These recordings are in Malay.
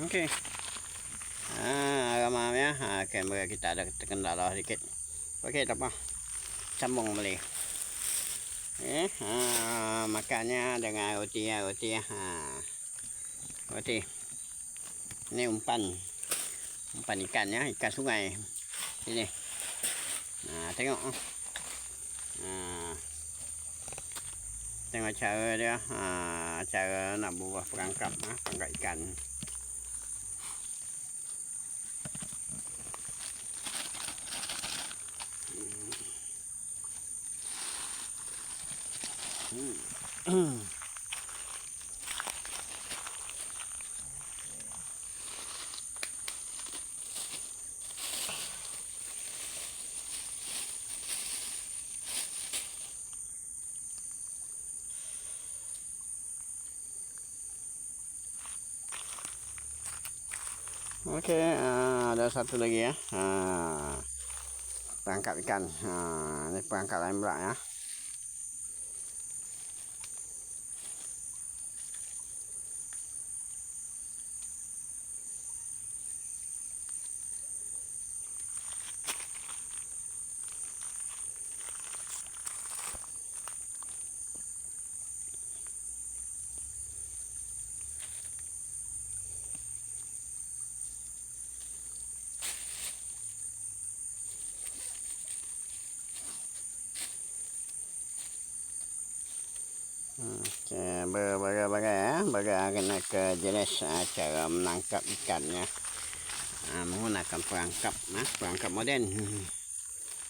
Okey. Ha, ramai ya. Ha, kamera kita ada terkendala sedikit. Okey, tak apa. Sambung balik. Eh, ha, makannya dengan roti ya, roti ya. Ha. Roti. Ini umpan. Umpan ikan ya, ikan sungai. Ini. Nah, tengok. Ha. Tengok cara dia. Ha, cara nak buat perangkap ha, perangkap ikan. Okey, uh, ada satu lagi ya. Uh, perangkap ikan. Uh, ini perangkap lain pula ya. Okay, berbagai-bagai ya, berbagai jenis uh, cara menangkap ikan ya. Uh, menggunakan perangkap, uh, perangkap moden.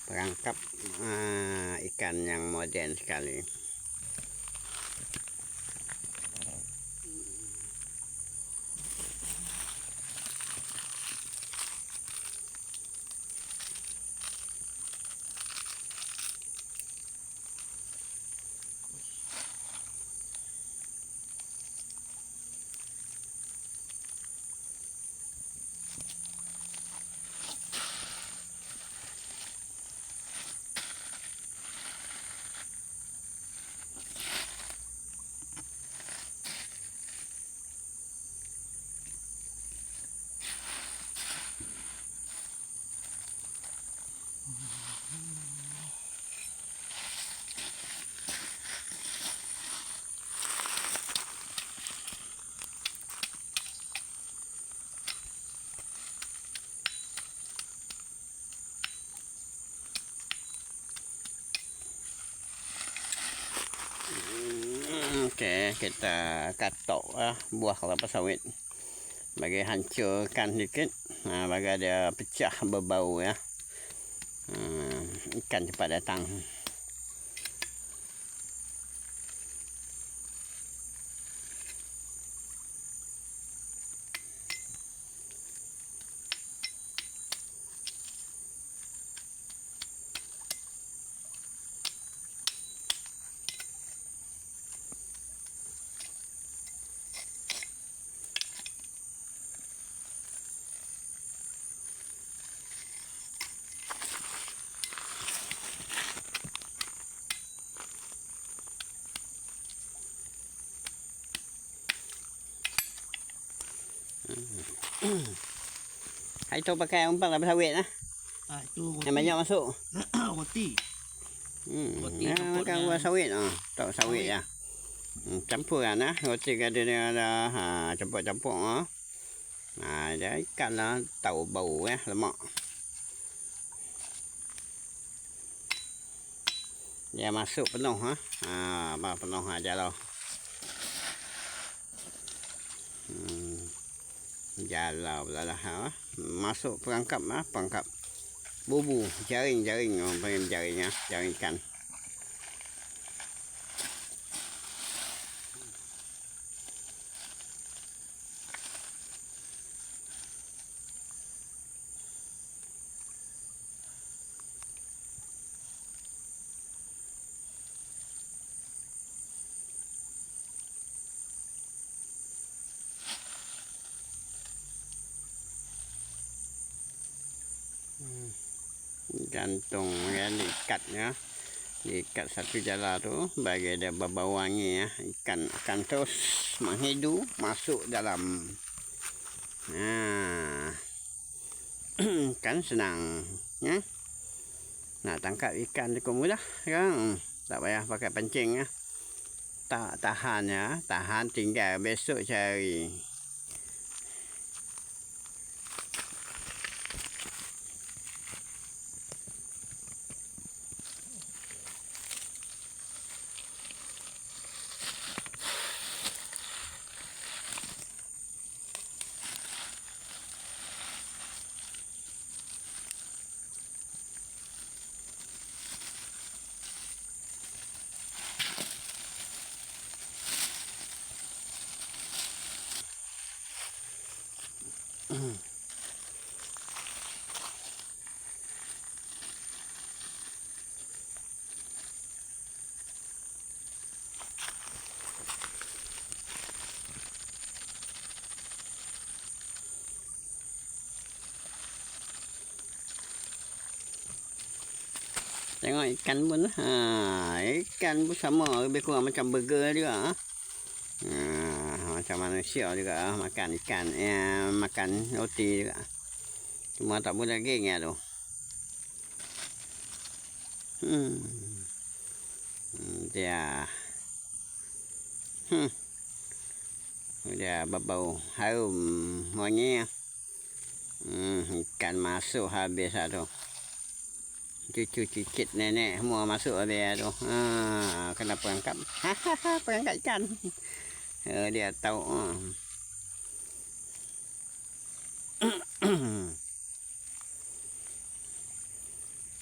Perangkap uh, ikan yang moden sekali. Okey, kita katok lah buah kelapa sawit. Bagi hancurkan sedikit. Ha, bagi dia pecah berbau ya. Ha, ikan cepat datang. Hai tu pakai umpan kelapa sawit. Ah, itu roti. Yang banyak masuk. roti. Hmm, Roti campur makan buah sawit ah. Tak sawit ya. Hmm, campuran lah. Roti ada dia ada ha, campur-campur ah. Ha, dia ikan lah tahu bau ya, lemak. Dia masuk penuh ha. Ha, penuh aja lah. Jalau pula lah ha. Masuk perangkap lah, perangkap bubu, jaring-jaring orang panggil jaring ya, jaring ikan. Gantung ya diikat ya diikat satu jala tu bagi dia berbau wangi ya ikan akan terus menghidu masuk dalam Nah. kan senang. Ya. Nak tangkap ikan cukup mudah kan. Tak payah pakai pancing ya. Tak tahan ya. Tahan tinggal besok cari. Tengok ikan pun. Ha, ikan pun sama lebih kurang macam burger juga. Ha, macam manusia juga ah, makan ikan. Ya, makan roti juga. Cuma tak boleh daging ya tu. Hmm. Hmm, Dia. Hmm. Dia berbau harum wangi. Hmm, ikan masuk habis lah tu cucu cicit nenek semua masuk dia tu. Ha, kena perangkap. Ha ha ha perangkap ikan. Ha, dia tahu. Ha.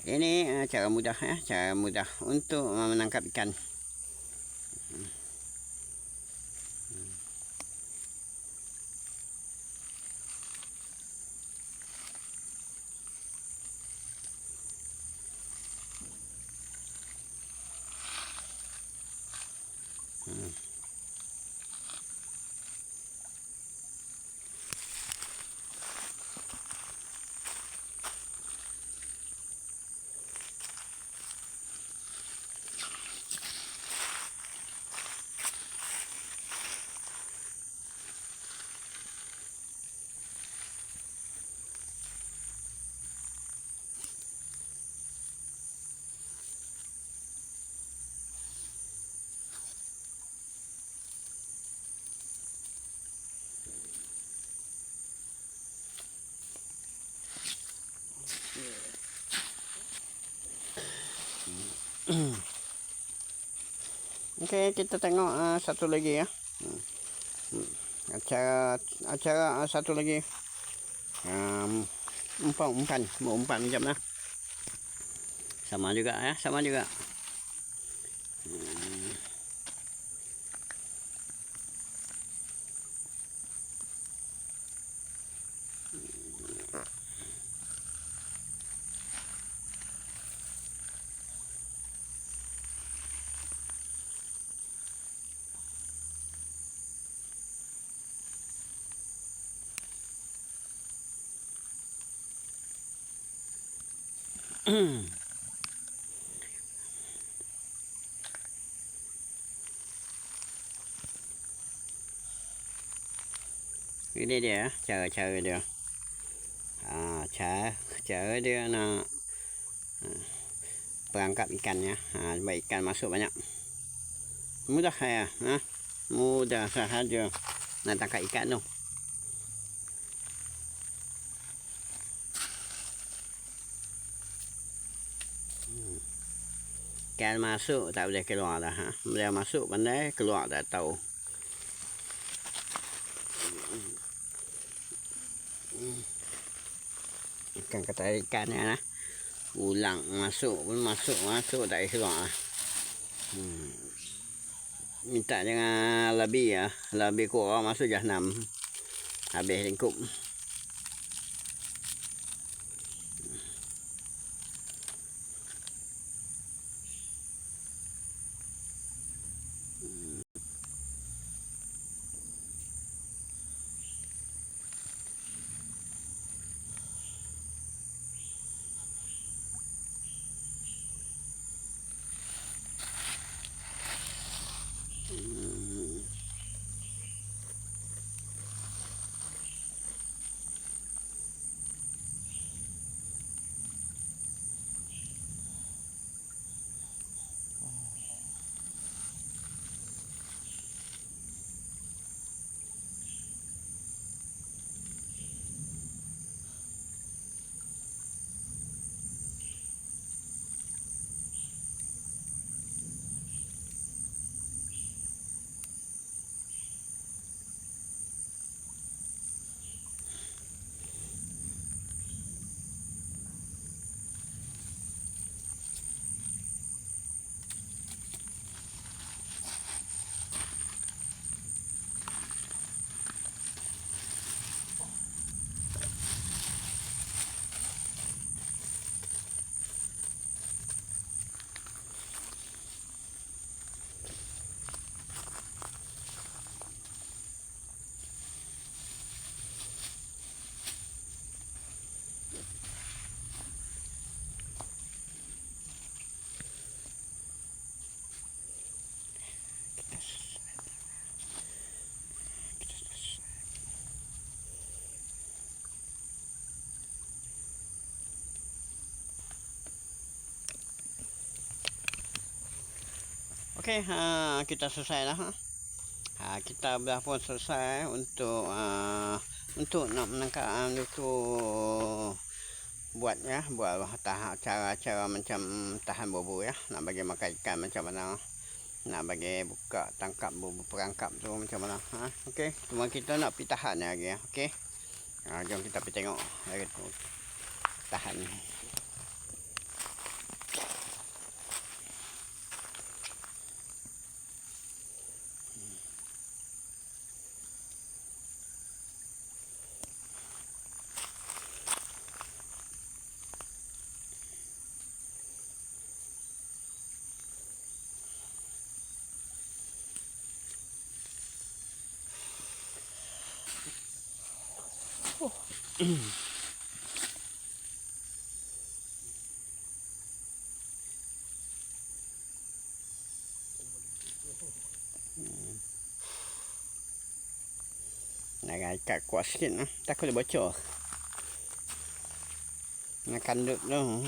Ini uh, cara mudah ya, cara mudah untuk menangkap ikan. Okey, kita tengok uh, satu lagi ya. Hmm. Hmm. Acara acara uh, satu lagi. Um, umpan umpan, umpan jam lah. Sama juga ya, sama juga. Ini dia cara-cara dia. Ha, cara cara dia nak ha, perangkap ikannya. Ha, sebab ikan masuk banyak. Mudah ya. Ha? Mudah sahaja nak tangkap ikan tu. Ikan masuk tak boleh keluar dah. Ha? Boleh masuk pandai keluar tak tahu. Ikan kata ikan ni lah. Ulang masuk pun masuk masuk tak keluar lah. Hmm. Minta jangan lebih ya. Lebih kurang masuk jahanam. Habis lingkup. Okey, ha, kita selesai dah. Ha. Ha, kita dah pun selesai untuk uh, untuk nak menangkap untuk buat ya, buat tahap cara-cara macam tahan bubu ya, nak bagi makan ikan macam mana. Nak bagi buka tangkap bubu perangkap tu macam mana. Ha, okey, cuma kita nak pi tahan lagi ya. Okey. Ha, jom kita pergi tengok lagi tu. Tahan. Nak ikat kuat sikit lah. Takut dia bocor. Nak kandut tu.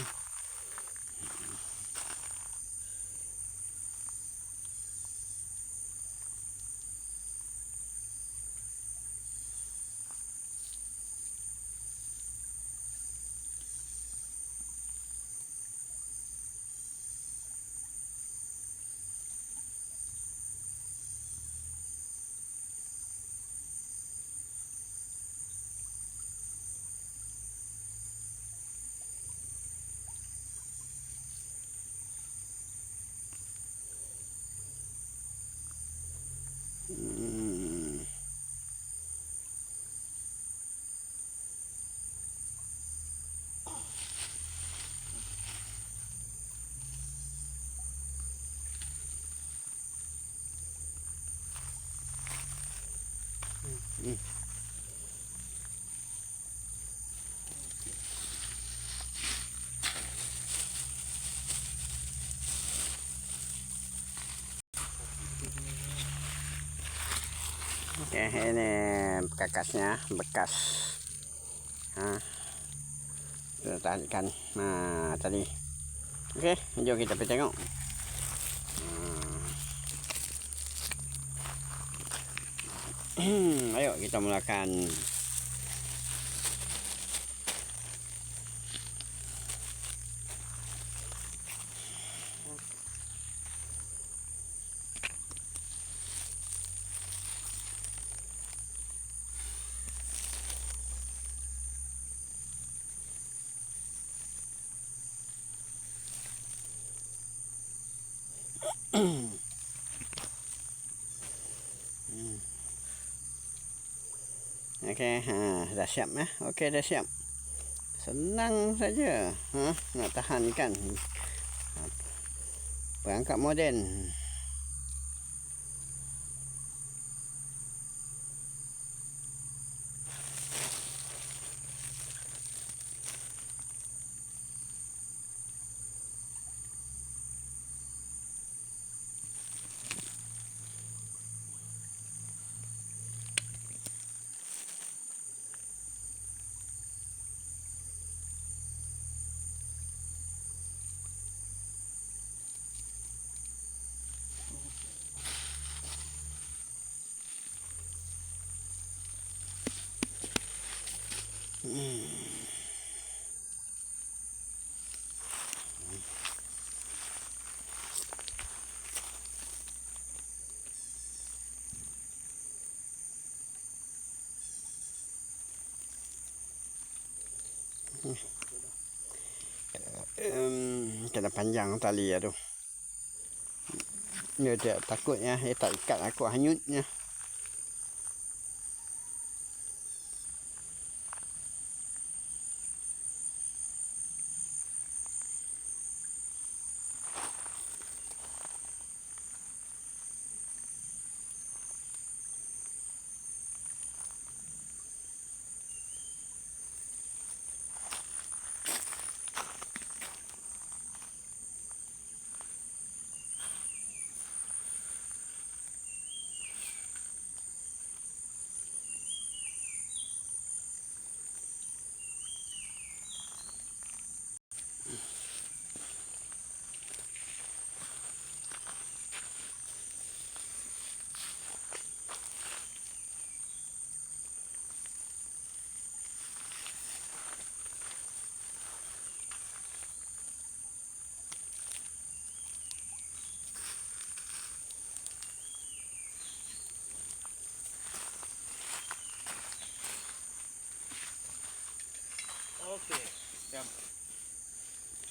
Hmm. Hmm. Okey, ini bekasnya, bekas. Ha. Kita tahan ikan. Nah, tadi. Okey, jom kita pergi tengok. Hmm. Ayo kita mulakan Okey, ha, dah siap ya. Okey, dah siap. Senang saja. Ha, nak tahan ikan. Perangkap moden. Um, kena panjang tali ya tu. Dia tak takutnya dia tak ikat aku hanyutnya.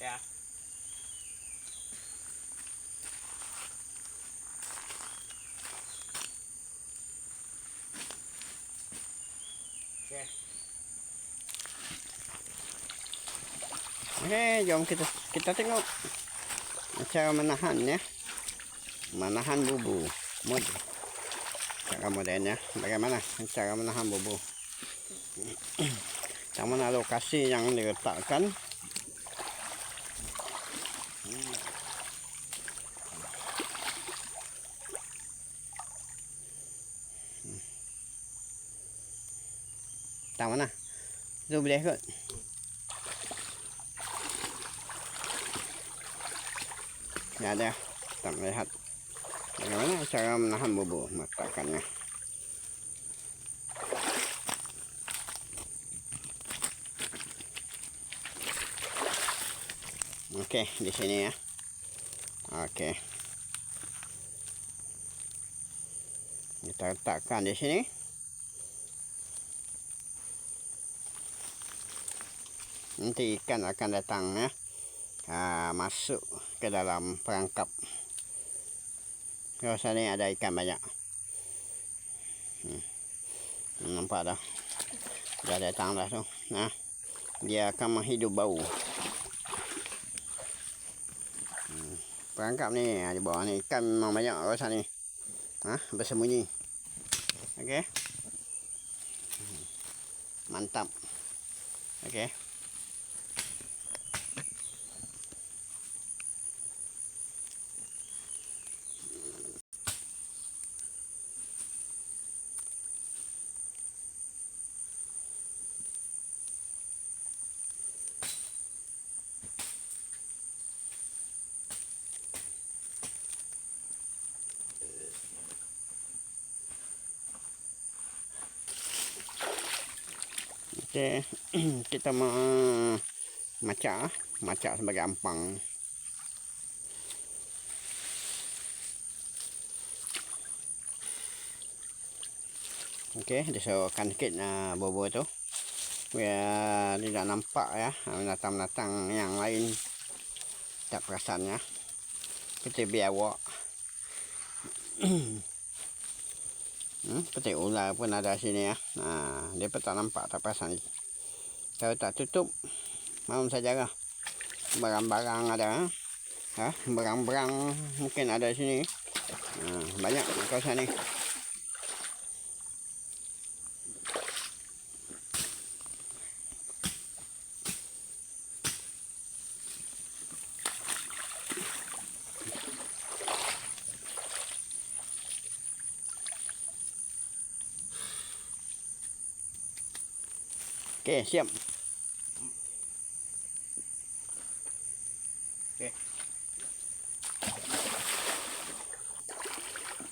Yeah. Okay. Okay, eh, jom kita kita tengok cara menahan ya. Menahan bubu. Mod. Cara moden ya. Bagaimana cara menahan bubu? Kita nak lokasi yang diletakkan Tu boleh kot. Ya ada. Tak melihat. Bagaimana cara menahan bubu meletakkannya. Okey, di sini ya. Okey. Kita letakkan di sini. Nanti ikan akan datang ya. Ha, masuk ke dalam perangkap. Kalau sana ada ikan banyak. Hmm. Nampak dah. Dah datang dah tu. Nah. Dia akan menghidup bau. Hmm. Perangkap ni di bawah ni ikan memang banyak kat sana ni. Ha, bersembunyi. Okey. Hmm. Mantap. Okey. Kita mau macak ah. macak sebagai ampang. Okey, disorokkan sikit uh, bobo tu. Biar tidak nampak ya binatang-binatang yang lain tak perasan ya. Kita biawak. Petik ular pun ada sini ya. Ha, dia pun tak nampak, tak perasan. Kalau tak tutup, malam saja lah. Barang-barang ada. Ha, barang-barang mungkin ada sini. Ha, banyak kawasan ni. Okey, siap. Okey.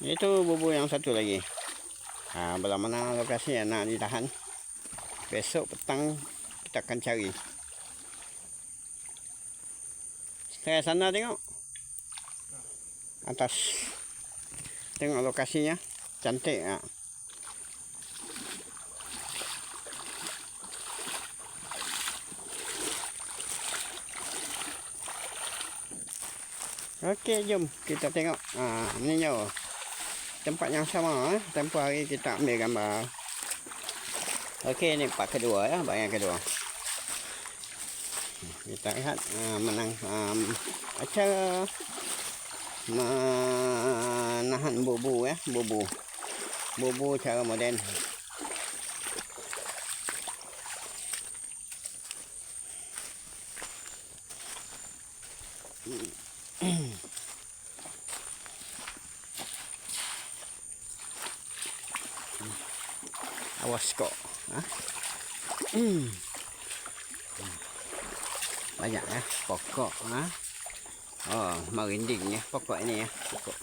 Itu bubu yang satu lagi. Ha, belah mana lokasi yang nak ditahan. Besok petang kita akan cari. Saya sana tengok. Atas. Tengok lokasinya. Cantik. Ha. Okey, jom kita tengok. Ha, meninjau. Tempat yang sama eh. Tempoh hari kita ambil gambar. Okey, ni part kedua ya, bahagian kedua. Kita lihat uh, menang um, acara menahan bubu ya, bubu. Bubu cara moden. Awas kok. Ha? Hmm. Banyak ya pokok. Ha? Oh, merinding ni pokok ini ya. Pokok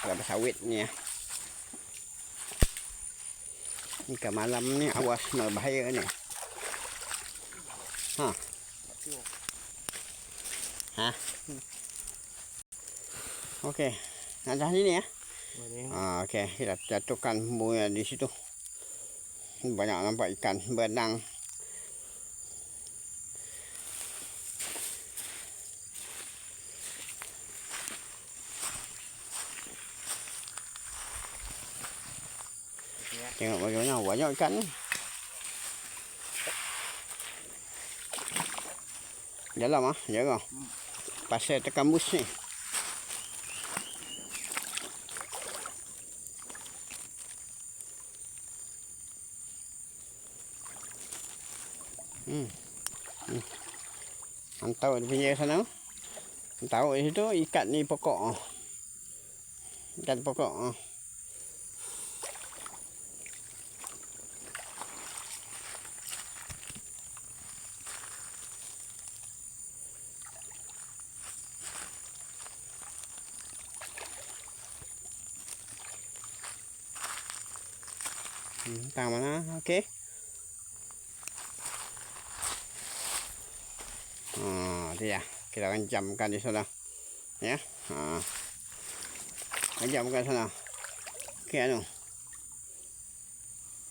kelapa sawit ni ya. Ni ke malam ni awas berbahaya ni. Ha. Ha. Okey. Ada sini ya. Ah, okey, kita jatuhkan bunga di situ. banyak nampak ikan berenang tengok bagaimana banyak ikan ni dalam ah jaga pasal tekan bus ni Hmm. Hmm. Antau di pinggir sana. Tahu di situ ikat ni pokok. Ikat pokok. Hmm, tang mana? Okey. Dia. Kita akan jamkan di sana. Ya. Ha. Jamkan sana. Okey anu.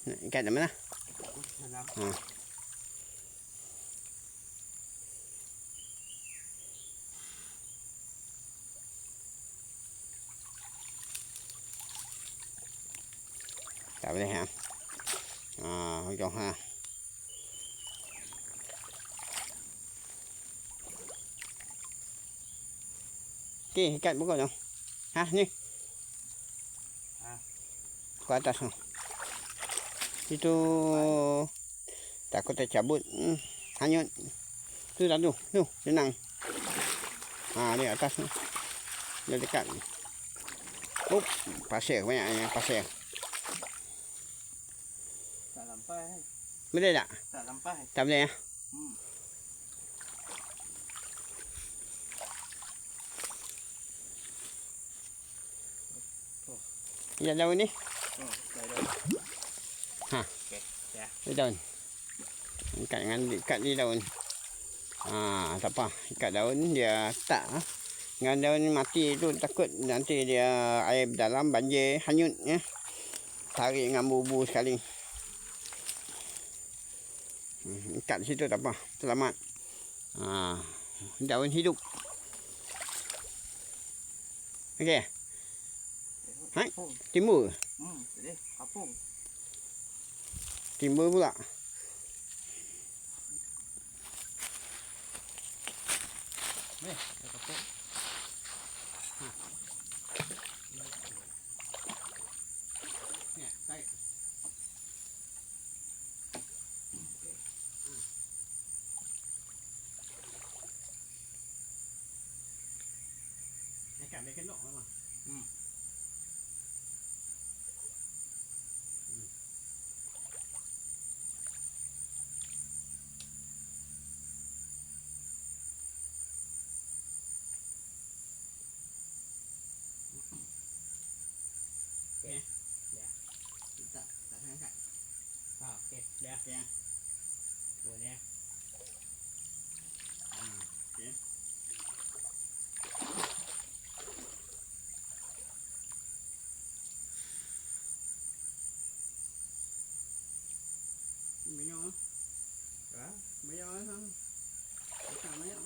Di mana? Ha. Tak boleh ha. Ha, hujung ha. Okey, ikat pokok tu. Ha, ni. Ha. Ke atas tu. Itu takut tercabut. Hmm, hanyut. Tu dah tu. Tu, senang. Ha, ni atas tu. Dia dekat. Up, pasir banyaknya pasir. Tak lampai. Boleh tak? Tak lampai. Tak boleh ya? Hmm. Ya daun ni. Oh, dah dah. Ha. Okey. Ya. Ni daun. Ikat dengan ikat di daun. Ha, tak apa. Ikat daun dia tak. Ha. Dengan daun ni mati tu takut nanti dia air dalam banjir hanyut ya. Tarik dengan bubu sekali. Hmm, ikat situ tak apa. Selamat. Ha, daun hidup. Okey, Hai. Kapung. timbul. Hmm, sedih. Kapung. Timbul pula. Meh, kapung. Ya, tarik. Ikan dia kendok memang. Hmm. Okey. Ya. Tak, tak angkat. Ha, okey. Dah. Ya. Dua ni. eh. Hmm. Okey. Banyak. Ha? Banyak lah. Tak banyak.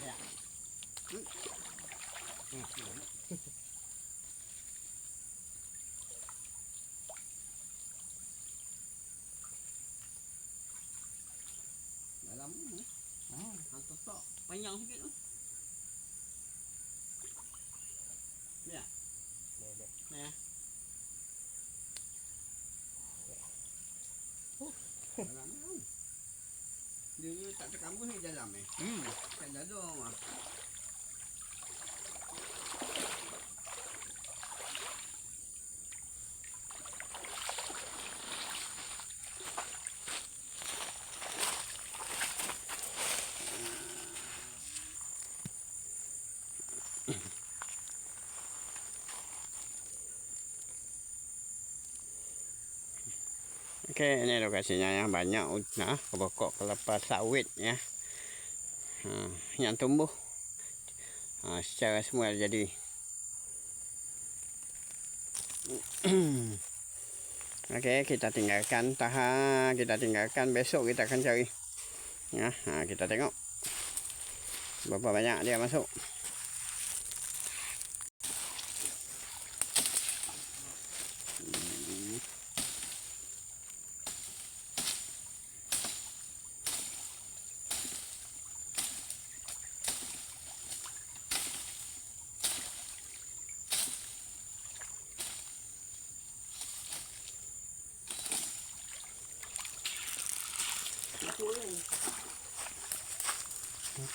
Ya. Hmm. Hmm. Dalam ni. Hmm. Hantar tok. Panjang sikit tu. Ya. Dah, dah. Ya. Dalam ni tu. Dia ni tak terkambus ni dalam ni. Hmm. Kat Okey, ini lokasinya yang banyak nah, pokok kelapa sawit ya. Ha, yang tumbuh ha, secara semua jadi. Okey, kita tinggalkan tahan, kita tinggalkan besok kita akan cari. Ya, ha, kita tengok berapa banyak dia masuk.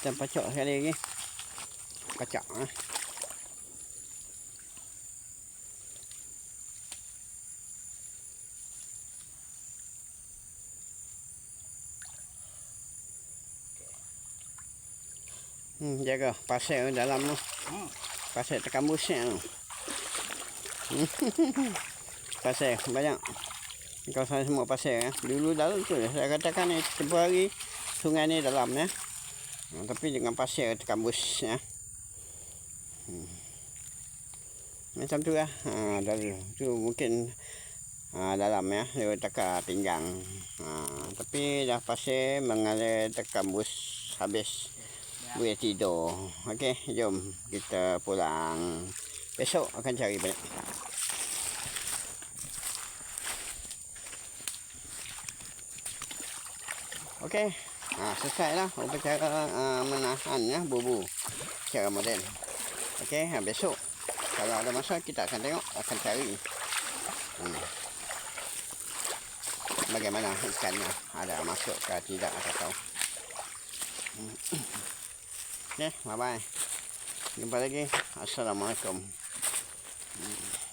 Kita pacok sekali lagi. Pacok ah. Hmm, jaga pasir dalam tu. Pasir tekan busnya tu. pasir banyak. Kawasan semua pasir ya. Dulu dalam tu saya katakan ni tempoh hari sungai ni dalam ya. Ha, tapi dengan pasir tekan bus ya. Hmm. Macam tu lah. Ha, dari tu mungkin ha, dalam ya. Dia tekan pinggang. Ha, tapi dah pasir mengalir tekan bus habis. Boleh tidur. Okey, jom kita pulang. Besok akan cari balik. Okey. Ha, selesai lah upacara uh, menahan ya bubu secara moden. Okey, ha, besok kalau ada masa kita akan tengok, akan cari. Hmm. Bagaimana ikannya ada masuk ke tidak atau tahu. Hmm. Okey, bye bye. Jumpa lagi. Assalamualaikum. Hmm.